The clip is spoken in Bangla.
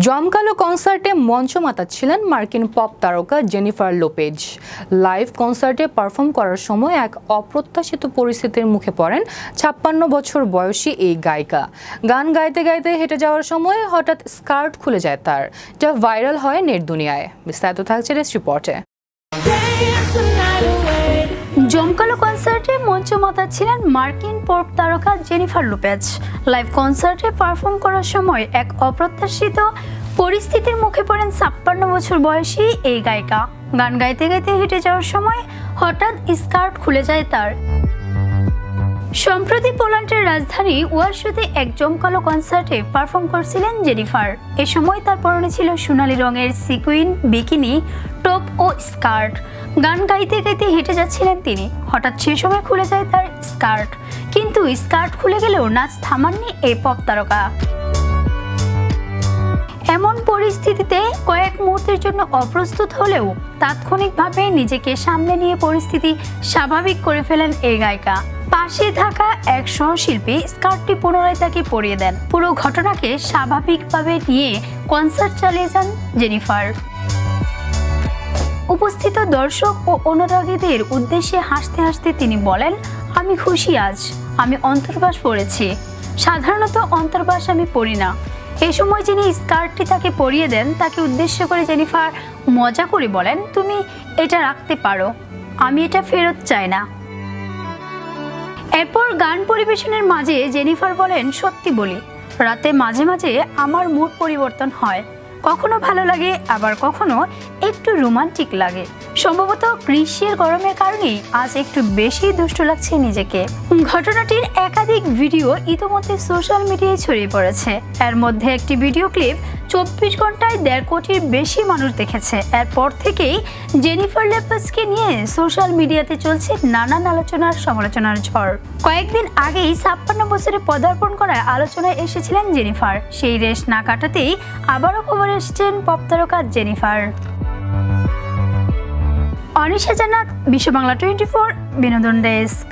জমকালো কনসার্টে মঞ্চ মাতাচ্ছিলেন মার্কিন পপ তারকা জেনিফার লোপেজ। লাইভ কনসার্টে পারফর্ম করার সময় এক অপ্রত্যাশিত পরিস্থিতির মুখে পড়েন ছাপ্পান্ন বছর বয়সী এই গায়িকা। গান গাইতে গাইতে হেঁটে যাওয়ার সময় হঠাৎ স্কার্ট খুলে যায় তার, যা ভাইরাল হয় নেট দুনিয়ায়। বিস্তারিত থাকছে রেস রিপোর্টে। জমকালো কনসার্টে মঞ্চ ছিলেন মার্কিন পপ তারকা জেনিফার লোপেজ। লাইভ কনসার্টে পারফর্ম করার সময় এক অপ্রত্যাশিত পরিস্থিতির মুখে পড়েন ছাপ্পান্ন বছর বয়সী এই গায়িকা। গান গাইতে গাইতে হেঁটে যাওয়ার সময় হঠাৎ স্কার্ট খুলে যায় তার। সম্প্রতি পোল্যান্ডের রাজধানী ওয়ারশুতে এক জমকালো কনসার্টে পারফর্ম করছিলেন জেনিফার। এ সময় তার পরনে ছিল সোনালী রঙের সিকুইন বিকিনি, টপ ও স্কার্ট। গান গাইতে গাইতে হেঁটে যাচ্ছিলেন তিনি। হঠাৎ সে সময় খুলে যায় তার স্কার্ট। কিন্তু স্কার্ট খুলে গেলেও নাচ থামাননি এই পপ তারকা। এমন পরিস্থিতিতে কয়েক মুহূর্তের জন্য অপ্রস্তুত হলেও তাৎক্ষণিকভাবে নিজেকে সামনে নিয়ে পরিস্থিতি স্বাভাবিক করে ফেলেন এই গায়িকা। পাশে থাকা এক সহশিল্পী স্কার্টটি পুনরায় তাকে পরিয়ে দেন। পুরো ঘটনাকে স্বাভাবিকভাবে নিয়ে কনসার্ট চালিয়ে যান জেনিফার। উপস্থিত দর্শক ও অনুরাগীদের উদ্দেশ্যে হাসতে হাসতে তিনি বলেন, আমি খুশি আজ। আমি অন্তর্বাস পড়েছি। সাধারণত অন্তর্বাস আমি পড়ি না। এ সময় যিনি স্কার্টটি তাকে পরিয়ে দেন, তাকে উদ্দেশ্য করে জেনিফার মজা করে বলেন, তুমি এটা রাখতে পারো। আমি এটা ফেরত চাই না। এরপর গান পরিবেশনের মাঝে জেনিফার বলেন, সত্যি বলি, রাতে মাঝে মাঝে আমার মুড পরিবর্তন হয়। কখনো ভালো লাগে, আবার কখনো একটু রোমান্টিক লাগে। সম্ভবত গ্রীষ্মের গরমের কারণেই আজ একটু বেশি দুষ্টু লাগছে নিজেকে। ঘটনাটির একাধিক ভিডিও ইতোমধ্যে সোশ্যাল মিডিয়ায় ছড়িয়ে পড়েছে। এর মধ্যে একটি ভিডিও ক্লিপ চব্বিশ ঘন্টায় দেড় কোটির বেশি মানুষ দেখেছে। এরপর থেকেই জেনিফার লেপাসকে নিয়ে সোশ্যাল মিডিয়াতে চলছে নানান আলোচনার সমালোচনার ঝড়। কয়েকদিন আগেই ছাপ্পান্ন বছরে পদার্পণ করার আলোচনায় এসেছিলেন জেনিফার। সেই রেশ না কাটাতেই আবারও খবর এসেছেন পপ তারকা জেনিফার। অনিশা জানাক বিশ্ব বাংলা টোয়েন্টি ফোর, বিনোদন ডেস্ক।